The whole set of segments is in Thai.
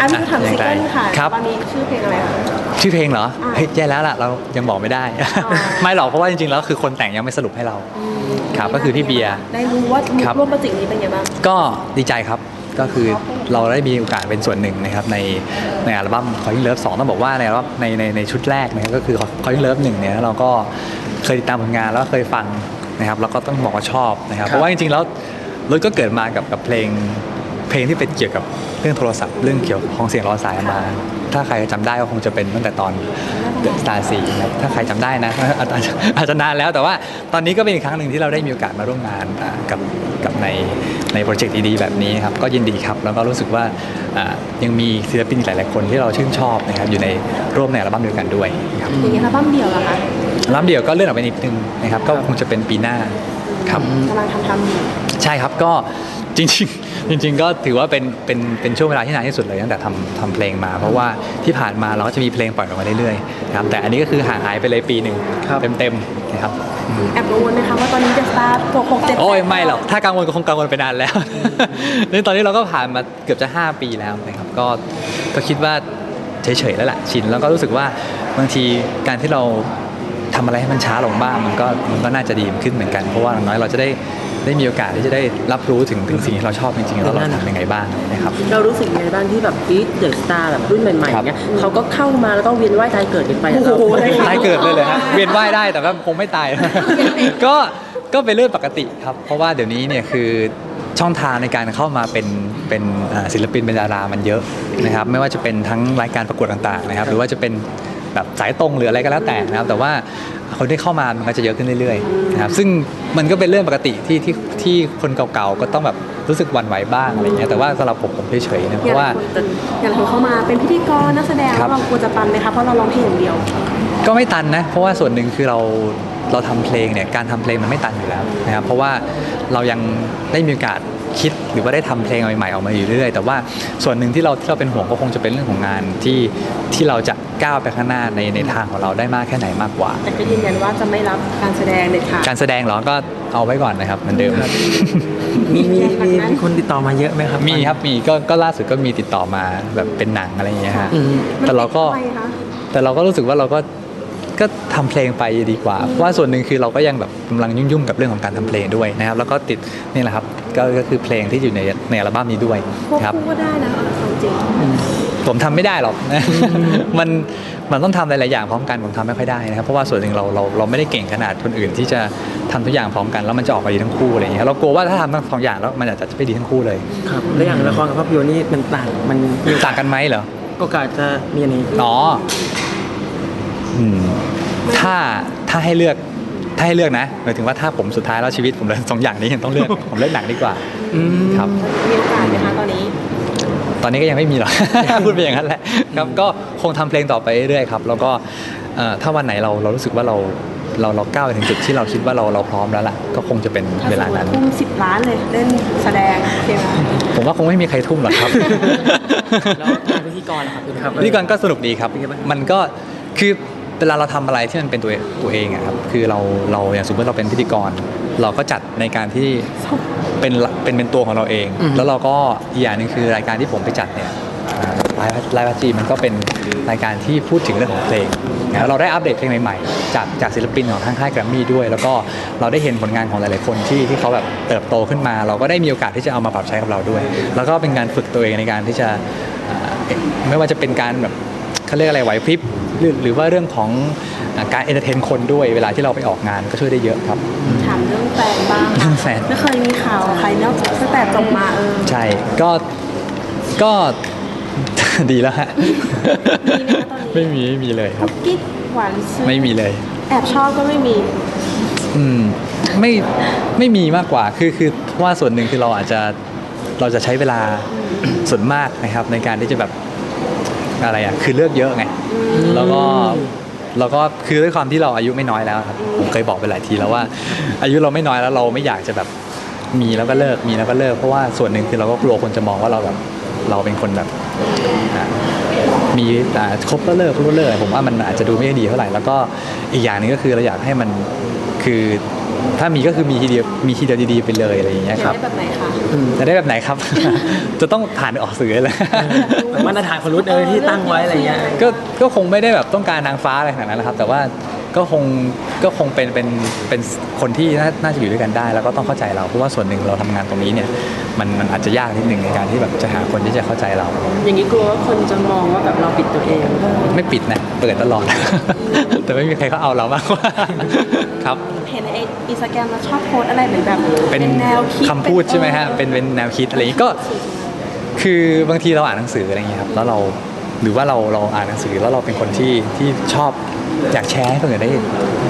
อันนี้ถามซิงเกิลค่ะครับ ตอนนี้ชื่อเพลงอะไรคะ ชื่อเพลงเหรออ่า เฮ้ยแย่แล้วล่ะเรายังบอกไม่ได้ ไม่หรอกเพราะว่าจริงๆแล้วคือคนแต่งยังไม่สรุปให้เรา ครับก็คือพี่เบียร์ได้รู้ว่ามุกครับ ร่วมโปรเจกต์นี้เป็นไงบ้าง ก็ดีใจครับก็คือเราได้มีโอกาสเป็นส่วนหนึ่งนะครับในในอัลบั้ม Calling Love 2ต้องบอกว่าในอัลบั้มในในในชุดแรกนะครับก็คือ Calling Love 1เนี่ยเราก็เคยติดตามผลงานแล้วก็เคยฟังนะครับแล้วก็ต้องบอกว่าชอบนะครับเพราะว่าจริงๆแล้วรถก็เกิดมากับกับเพลง เพลงที่เป็นเกี่ยวกับเรื่องโทรศัพท์เรื่องเกี่ยวกับของเสียงรอสายมา ถ้าใครจำได้ก็คงจะเป็นตั้งแต่ตอน The Star 4นะครับถ้าใครจำได้นะอาจจะอาจจะนานแล้วแต่ว่าตอนนี้ก็เป็นอีกครั้งหนึ่งที่เราได้มีโอกาสมาร่วมงานอ่ากับกับในในโปรเจกต์ดีๆแบบนี้ครับก็ยินดีครับแล้วก็รู้สึกว่าอ่ายังมีศิลปินอีกหลายๆคนที่เราชื่นชอบนะครับอยู่ในร่วมในอัลบั้มเดียวกันด้วยครับอย่างนี้อัลบั้มเดี่ยวเหรอคะอัลบั้มเดียวก็เลื่อนออกไปนิดนึงนะครับก็คงจะเป็นปีหน้าครับกำลังทำทำอยู่ใช่ครับก็ จริงๆจริง ๆ ก็ถือว่าเป็นเป็นเป็นช่วงเวลาที่นานที่สุดเลยตั้งแต่ทำทำเพลงมา เพราะว่าที่ผ่านมาเราก็จะมีเพลงปล่อยออกมาเรื่อยๆนะครับแต่อันนี้ก็คือห่างหายไปเลยปีหนึ่งเต็มๆนะครับแอบกังวลไหมคะว่าตอนนี้เดอะสตาร์หกหกเจ็ดโอ้ยไม่หรอกถ้ากังวลก็คงกังวลไปนานแล้วนี่ตอนนี้เราก็ผ่านมาเกือบจะ 5 ปีแล้วนะครับก็ก็คิดว่าเฉยๆแล้วแหละชินแล้วก็รู้สึกว่าบางทีการที่เราทำอะไรให้มันช้าลงบ้างมันก็มันก็น่าจะดีขึ้นเหมือนกัน เพราะว่าอย่างน้อยเราจะได้ ได้มีโอกาสที่จะได้รับรู้ถึงถึงสิ่งที่เราชอบจริงๆแล้วเราทำยังไงบ้างนะครับเรารู้สึกยังไงบ้างที่แบบอีทเดอะสตาร์แบบรุ่นใหม่ครับๆเนี้ยเขาก็เข้ามาแล้วก็เวียนว่ายตายเกิดกันไปโอ้โหเราตายเกิดเลยเลยฮะเวียนว่ายได้แต่ว่าคงไม่ตาย ก็ก็เป็นเรื่องปกติครับ เพราะว่าเดี๋ยวนี้เนี่ยคือช่องทางในการเข้ามาเป็นเป็นอ่าศิลปินเป็นดารามันเยอะนะครับ ไม่ว่าจะเป็นทั้งรายการประกวดต่างๆนะครับ หรือว่าจะเป็น แบบสายตรงหรืออะไรก็แล้วแต่นะครับ แต่ว่าคนที่เข้ามามันก็จะเยอะขึ้นเรื่อยๆนะครับซึ่งมันก็เป็นเรื่องปกติที่ที่ที่คนเก่าๆก็ต้องแบบรู้สึกหวั่นไหวบ้างอะไรเงี้ยแต่ว่าสำหรับผมผมเฉยๆนะเพอย่างราะว่าคนอย่างคนเข้ามาเป็นพิธีกรนักแสดงครับเราควรจะตันไหมคะเพราะเราร้องเพลงอย่างเดียว ก็ไม่ตันนะ เพราะว่าส่วนหนึ่งคือเรา เราทำเพลงเนี่ยการทำเพลงมันไม่ตันอยู่แล้วนะครับเพราะว่าเรายังได้มีโอกาสคิดหรือว่าได้ทำเพลงใหม่ๆออกมาอยู่เรื่อยๆแต่ว่าส่วนหนึ่งที่เราที่เราเป็นห่วงก็คงจะเป็นเรื่องของงานที่ที่เราจะก้าวไปข้างหน้าในในทางของเราได้มากแค่ไหนมากกว่า แต่ก็ยืนยันว่าจะไม่รับการแสดงเด็ดขาดการแสดงเหรอก็เอาไว้ก่อนนะครับเหมือนเดิมมีมีมีมีคนติดต่อมาเยอะไหมครับ มีครับมีก็ก็ล่าสุดก็มีติดต่อมาแบบเป็นหนังอะไรอย่างเงี้ยฮะอืมแต่เราก็ทำไมคะแต่เราก็รู้สึกว่าเราก็ ก็ทำเพลงไปดีกว่าเพราะว่าส่วนหนึ่งคือเราก็ยังแบบกำลังยุ่งๆกับเรื่องของการทำเพลงด้วยนะครับ แล้วก็ติดนี่แหละครับก็ก็คือเพลงที่อยู่ในในอัลบั้มนี้ด้วยควบครับคู่ก็ได้นะเอาความจริงผมทำไม่ได้หรอกมันมันต้องทำหลายๆอย่างพร้อมกันผมทำไม่ค่อยได้นะครับเพราะว่าส่วนหนึ่งเราเราเราไม่ได้เก่งขนาดคนอื่น ที่จะทำทุกอย่างพร้อมกันแล้วมันจะออกมาดีทั้งคู่อะไรอย่างเงี้ยเรากลัวว่าถ้าทำทั้งสองอย่างแล้วมันอาจจะไม่ดีทั้งคู่เลยครับแล้วอย่างละครกับภาพยนตร์นี่มันต่างมันมีต่างกันไหมเหรอโอกาสจะมีอันนี้อ๋ออืม ถ้าถ้าให้เลือกถ้าให้เลือกนะหมายถึงว่าถ้าผมสุดท้ายแล้วชีวิตผมเหลือสองอย่างนี้ต้องเลือก ผมเลือกหนังดีกว่าอืมครับมีโอกาสไหมคะตอนนี้ ตอนนี้ก็ยังไม่มีหรอกพูดไปอย่างนั้นแหละครับก็คงทำเพลงต่อไปเรื่อยๆครับ แล้วก็เอ่อถ้าวันไหนเราเรารู้สึกว่าเราเราเราก้าวไปถึงจุดที่เราคิดว่าเราเราพร้อมแล้วล่ะก็คงจะเป็นเวลานั้นทุ่มสิบล้านเลยเล่นแสดงโอเคไหมผมว่าคงไม่มีใครทุ่มหรอกครับแล้วงานพิธีกรล่ะครับครับพิธีกรก็สนุกดีครับเป็นไงบ้างมันก็คือ เวลาเราทำอะไรที่มันเป็นตัวตัวเองอะครับคือเราเราอย่างสมมติเราเป็นพิธีกร เราก็จัดในการที่เป็นละเป็นเป็นตัวของเราเองอืมแล้วเราก็อีกอย่างหนึงคือรายการที่ผมไปจัดเนี่ยไลฟ์ไลฟ์พัจีมันก็เป็นรายการที่พูดถึงเรื่องของเพลงนะเราได้อัปเดตเพลงใหม่ๆ จากจากศิลปินของทางค่ายแกรมมี่ด้วย แล้วก็เราได้เห็นผลงานของหลายๆคนที่ที่เขาแบบเติบโตขึ้นมา เราก็ได้มีโอกาสที่จะเอามาปรับใช้กับเราด้วย แล้วก็เป็นการฝึกตัวเองในการที่จะอ่าไม่ว่าจะเป็นการแบบเขาเรียกอะไรไหวพริบ หรือหรือว่าเรื่องของอ่าการเอนเตอร์เทนคนด้วยเวลาที่เราไปออกงานก็ช่วยได้เยอะครับ ถามเรื่องแฟนบ้างเรื่องแฟน ไม่เคยมีข่าวใครนอกตั้งแต่จบมาเออใช่ก็ก็ ดีแล้วฮะไม่มีไม่มีเลยครับ กิ๊กหวานซึ้งไม่มีเลย แอบชอบก็ไม่มี อืมไม่ไม่มีมากกว่าคือคือเพราะว่าส่วนหนึ่งคือเราอาจจะเราจะใช้เวลาส่วนมากนะครับ ในการที่จะแบบ อะไรอะคือเลือกเยอะไงแล้วก็แล้วก็คือด้วยความที่เราอายุไม่น้อยแล้วครับผมเคยบอกไปหลายทีแล้วว่า อายุเราไม่น้อยแล้วเราไม่อยากจะแบบมีแล้วก็เลิกมีแล้วก็เลิกเพราะว่าส่วนหนึ่งคือเราก็กลัวคนจะมองว่าเราแบบเราเป็นคนแบบมีอ่าคบแล้วเลิกคบแล้วเลิกผมว่ามันอาจจะดูไม่ดีเท่าไหร่แล้วก็อีกอย่างหนึงก็คือเราอยากให้มันคือ ถ้ามีก็คือมีทีเดียวมีทีเดียวดีๆไปเลยอะไรอย่างเงี้ยครับได้แบบไหนคะจะได้แบบไหนครับ จะต้องผ่านออกสื่อเลยแบบมาตรฐานของรุ่นเออที่ตั้งไว้อะไรเงี้ย ก็ก็คงไม่ได้แบบต้องการนางฟ้าอะไรขนาดนั้นนะครับ แต่ว่า ก็คงก็คงเป็นเป็นเป็นคนที่น่าน่าจะอยู่ด้วยกันได้ แล้วก็ต้องเข้าใจเราเพราะว่าส่วนหนึ่งเราทำงานตรงนี้เนี่ยมันมันอาจจะยากนิดนึงในการที่แบบจะหาคนที่จะเข้าใจเรา อย่างนี้กลัวว่าคนจะมองว่าแบบเราปิดตัวเอง ไม่ปิดนะเปิดตลอด แต่ไม่มีใครเขาเอาเรามากกว่าครับ เห็นในอินสตาแกรมเราชอบโพสต์อะไรเหมือนแบบเป็นแนวคิดคำพูดใช่ไหมฮะเป็นเป็นแนวคิดอะไรอย่างนี้ก็ คือบางทีเราอ่านหนังสืออะไรอย่างเงี้ยครับแล้วเราหรือว่าเราเราอ่านหนังสือแล้วเราเป็นคนที่ที่ชอบ อยากแชร์ให้คนอื่นได้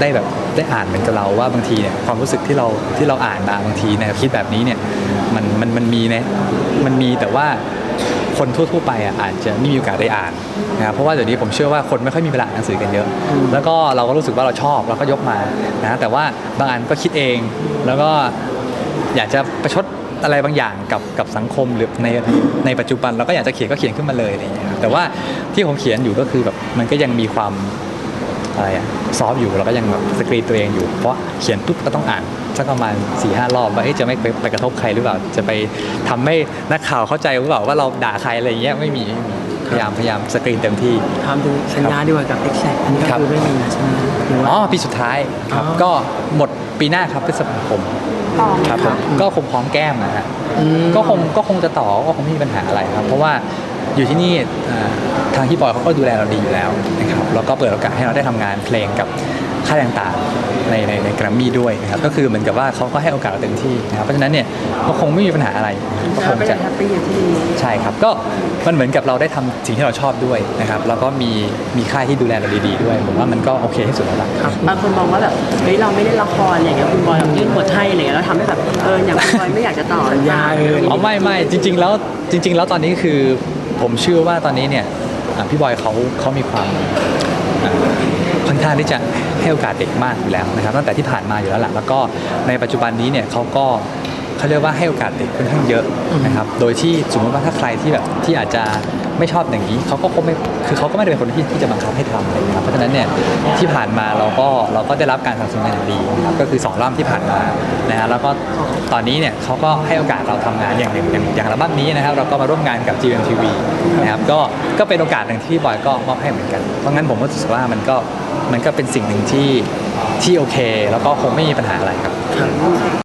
ได้แบบได้อ่านเหมือนกับเราว่าบางทีเนี่ยความรู้สึกที่เราที่เราอ่านมาบางทีแนวคิดแบบนี้เนี่ยมันมันมันมีนะมันมีแต่ว่าคนทั่วๆไปอะอาจจะไม่มีโอกาสได้อ่านนะครับเพราะว่าเดี๋ยวนี้ผมเชื่อว่าคนไม่ค่อยมีเวลาอ่านหนังสือกันเยอะ แล้วก็เราก็รู้สึกว่าเราชอบเราก็ยกมานะแต่ว่าบางอันก็คิดเองแล้วก็อยากจะประชดอะไรบางอย่างกับกับสังคมหรือในในปัจจุบันเราก็อยากจะเขียนก็เขียนขึ้นมาเลยอะไรอย่างเงี้ยแต่ว่าที่ผมเขียนอยู่ก็คือแบบมันก็ยังมีความ อะไรอะซอฟต์อยู่เราก็ยังแบบสกรีนตัวเองอยู่ เพราะเขียนปุ๊บก็ต้องอ่านสักประมาณ4ี่ห้ารอบว่าเอ๊ะจะไม่ไปไปกระทบใครหรือเปล่า จะไปทำให้นักข่าวเข้าใจหรือเปล่าว่าเราด่าใครอะไรอย่างเงี้ยไม่มีไม่มีพยายามพยายามสกรีนเต็มที่ถามถึงสัญญาดีกว่ากับ x อ็อันนี้ก็ครับคือไม่มีใช่ไหมหรือว่าอ๋อปีสุดท้ายครับอ๋อก็หมดปีหน้าครับพฤษภาคมต่อไหมครับผคะมก็คงพร้อมแก้มนะฮะอืมก็คงก็คงจะต่อก็คงไม่มีปัญหาอะไรครับ เพราะว่า อยู่ที่นี่อ่าทางที่บอยเขาก็ดูแลเราดีอยู่แล้วนะครับแล้วก็เปิดโอกาสให้เราได้ทำงานเพลงกับค่ายต่างๆในในในแกรมมี่ด้วยนะครับก็คือเหมือนกับว่าเขาก็ให้โอกาสเราเต็มที่นะครับเพราะฉะนั้นเนี่ยก็คงไม่มีปัญหาอะไรก็คเรางก็จะยังแฮปปี้อยู่ที่นี่ใช่ครับก็มันเหมือนกับเราได้ทำสิ่งที่เราชอบด้วยนะครับแล้วก็มีมีค่ายที่ดูแลเราดีๆด้วยผมว่ามันก็โอเคที่สุดแล้วล่ะครับบางคนมองว่าแบบเฮ้ยเราไม่ได้ละครอย่างเงี้ยคุณบอยแบบยื่นบทให้อะไรเงี้ยแล้วทำให้แบบเอออย่างคุณบอยไม่อยากจะต่อสัญญาเอออ๋อไม่ไม่จริง ๆ แล้วจริง ๆ แล้วตอนนี้คือ ผมเชื่อว่าตอนนี้เนี่ยพี่บอยเขาเขามีความค่อนข้างที่จะให้โอกาสเด็กมากอยู่แล้วนะครับตั้งแต่ที่ผ่านมาอยู่แล้วแหละแล้วก็ในปัจจุบันนี้เนี่ยเขาก็ เขาเรียกว่าให้โอกาสเด็กค่อนข้างเยอะนะครับ โดยที่สมมติว่าถ้าใครที่แบบที่อาจจะไม่ชอบอย่างนี้เขาก็คงไม่คือเขาก็ไม่ได้เป็นคนที่ที่จะบังคับให้ทำอะไรนะครับเพราะฉะนั้นเนี่ยที่ผ่านมาเราก็เราก็ได้รับการสนับสนุนอย่างดีนะครับก็คือสองรอบที่ผ่านมานะฮะแล้วก็ตอนนี้เนี่ยเขาก็ให้โอกาสเราทำงานอย่างหนึ่งอย่างอย่างอัลบั้มนี้นะครับ เราก็มาร่วมงานกับ GMTV นะครับก็ก็เป็นโอกาสหนึ่งที่พี่บอยก็มอบให้เหมือนกัน เพราะงั้นผมก็รู้สึกว่ามันก็มันก็เป็นสิ่งหนึ่งที่ที่โอเค แล้วก็คงไม่มีปัญหาอะไรครับ